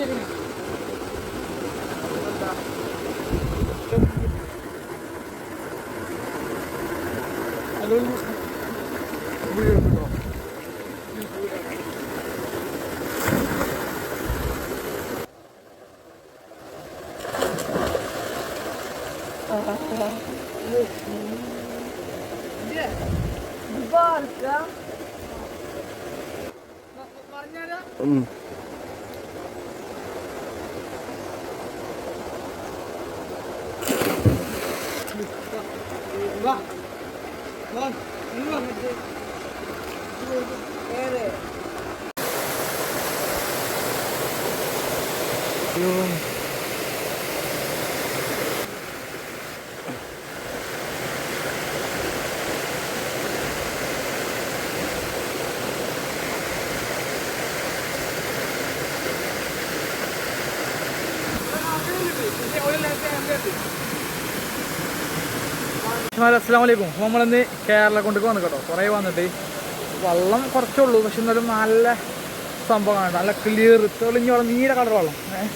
cebine. Alın mısın? Buyurun. Где? Барка. Манера? ഉം. അസ്സാം വലൈക്കും നമ്മളിന്ന് കേരള കൊണ്ട് വന്നു കേട്ടോ. കുറേ വന്നിട്ട് വെള്ളം കുറച്ചേ ഉള്ളൂ. പക്ഷെ എന്നാലും നല്ല സംഭവമാണ് നല്ല ക്ലിയർ തെളിഞ്ഞ വെള്ളം നീല കളർ വെള്ളം. ഏഹ്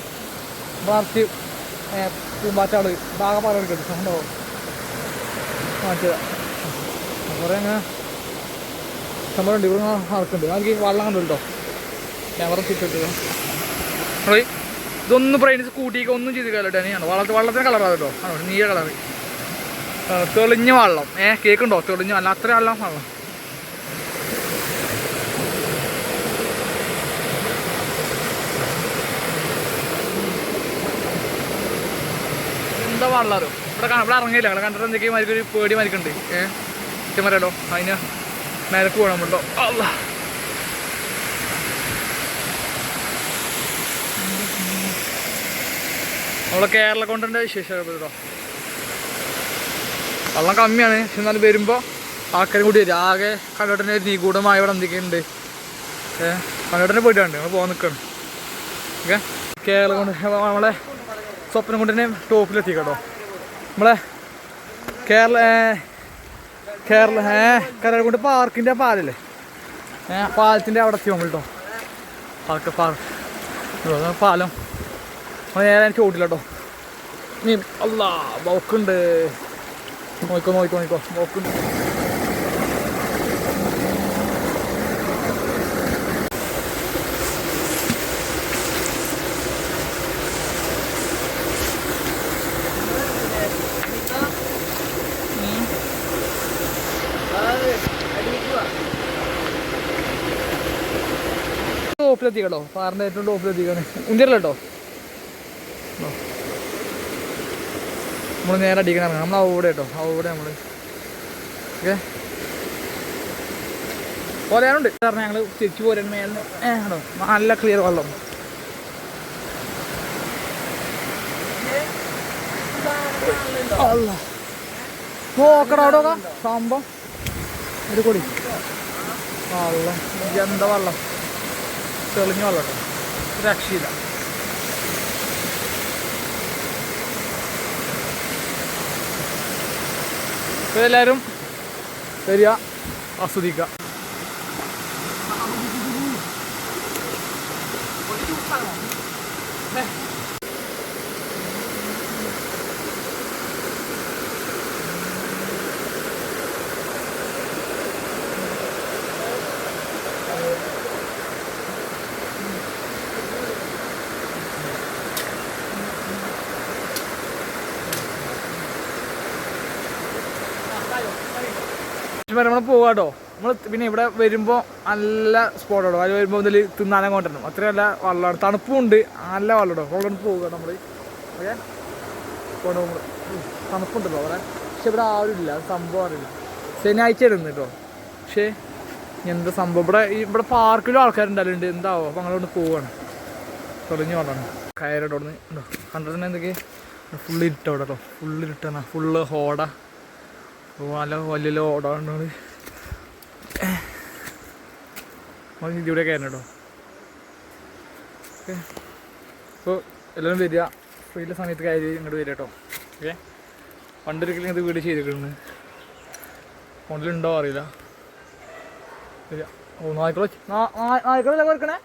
നിറച്ച് പൂമ്പാറ്റാൾ ഭാഗം പറഞ്ഞു സംഭവം മാറ്റിയതാ. കുറേ അങ്ങനെ സംഭവം ഉണ്ട് ഇവിടെ നടക്കുന്നുണ്ട് നമുക്ക് വെള്ളം കണ്ടു കേട്ടോ? ക്യാമറ നമ്മൾ ഇതൊന്നും ബ്രൈൻസ് കൂട്ടിയൊക്കെ ഒന്നും ചെയ്ത് കേട്ടോ. ആണ് വള്ളത്തിൽ വള്ളത്തിന് കളറാണ് കേട്ടോ. ആണോ നീല കളറ് തെളിഞ്ഞ വെള്ളം. ഏ കേക്കുണ്ടോ തെളിഞ്ഞ വെള്ളം. അത്ര വെള്ളം വെള്ളം. എന്താ വെള്ളം ഇവിടെ ഇവിടെ ഇറങ്ങിയില്ല. ഇവിടെ കണ്ടിട്ട് എന്തൊക്കെയും മരിക്കൊരു പേടി മരിക്കുണ്ട് ഏ ചെമ്മരല്ലോ അതിന് മേലക്ക് പോകണം നമ്മളോ അല്ല നമ്മളെ കേരള കൊണ്ടുണ്ട് വിശേഷം കേട്ടോ വെള്ളം കമ്മിയാണ്. പക്ഷെ എന്നാലും വരുമ്പോൾ ആൾക്കാരും കൂടി വരും. ആകെ കണ്ടോട്ടനെ ഒരു നിഗൂഢമായ ഇവിടെ എന്തൊക്കെയുണ്ട് ഏഹ് കണ്ടോട്ടനെ പോയിട്ടുണ്ട്. നമ്മൾ പോകാൻ നിൽക്കണം ഓക്കെ? കേരളം കൊണ്ട് നമ്മളെ സ്വപ്നം കൊണ്ട് തന്നെ ടോപ്പിലെത്തി കേട്ടോ നമ്മളെ കേരള കേരള കരകുണ്ട് പാർക്കിന്റെ പാലല്ലേ? ഏ പാലത്തിന്റെ അവിടെ എത്തി നമ്മൾ പാർക്ക് പാർക്ക് പാലം. നമ്മൾ നേരെ ചോട്ടില്ല കേട്ടോ അല്ല ബോക്കുണ്ട് നോക്കോ നോക്കോ പാറിന്റെ ഏറ്റവും ടോപ്പിലെത്തിക്കാണ് ഇന്ത്യയിലോ നമ്മൾ നേരെ അടിക്കണം നമ്മൾ അവിടെ കേട്ടോ. അവിടെ നമ്മൾ ഓക്കെ? പോരാനുണ്ട്. കാരണം ഞങ്ങൾ തിരിച്ചു പോരാൻ മേലെ നല്ല ക്ലിയർ വെള്ളം. നോക്കടാ അവിടെ സംഭവം. ഒരു കൊടി. വെള്ളം എന്താ വെള്ളം? തെളിഞ്ഞ വെള്ളം രക്ഷയില്ല. അപ്പോൾ എല്ലാവരും വരിക ആസ്വദിക്കുക. നമ്മൾ പോവാട്ടോ. നമ്മൾ പിന്നെ ഇവിടെ വരുമ്പോൾ നല്ല സ്പോട്ടാട്ടോ അത് വരുമ്പോൾ ഇതിൽ തിന്നാനെ കൊണ്ടുവരണം അത്രയും നല്ല വെള്ളമാണ് തണുപ്പും ഉണ്ട് നല്ല വെള്ളട്ടോ. വെള്ളം പോവുക നമ്മൾ ഓക്കെ? നമ്മൾ തണുപ്പുണ്ടല്ലോ അവിടെ. പക്ഷെ ഇവിടെ ആരും ഇല്ല സംഭവം അറിയില്ല. ശനിയാഴ്ച ഇടുന്നു കേട്ടോ. പക്ഷേ എന്താ സംഭവം? ഇവിടെ ഇവിടെ പാർക്കിലും ആൾക്കാരുണ്ടല്ലോ എന്താവോ? അപ്പോൾ അങ്ങോട്ട് പോവാണ്. തെളിഞ്ഞു കൊണ്ടാണ് കയറോട്ട് അവിടെ നിന്ന് കണ്ടിട്ടുണ്ടെങ്കിൽ എന്തൊക്കെ? ഫുള്ള് ഇരുട്ടവിടെ കേട്ടോ. ഫുള്ള് ഇരുട്ടാണ്. ഫുള്ള് ഹോട നല്ല വലിയ ഓടാണ്ട് ഇതിവിടെ കയറണം കേട്ടോ. ഓക്കെ. അപ്പോൾ എല്ലാവരും വരിക. ഫ്രീയിലെ സമയത്ത് കയറി ഇങ്ങോട്ട് വരിക കേട്ടോ. ഓക്കെ. പണ്ടൊരിക്കലും ഇത് വീട് ചെയ്തിട്ടുണ്ട് ഫോണിലുണ്ടോ അറിയില്ല. വരിക. ഓ നായ്ക്കളോ നായ്ക്കളല്ലേ കൊടുക്കണേ